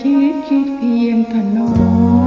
ชิดคิดเพียงถนอม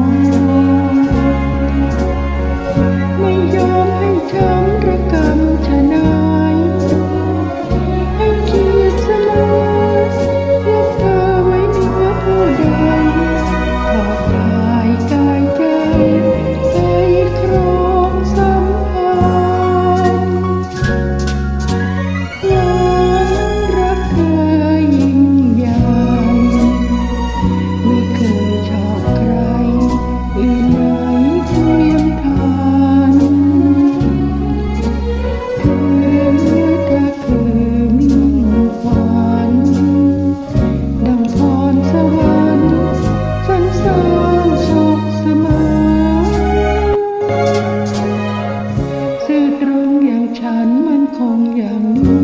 yang.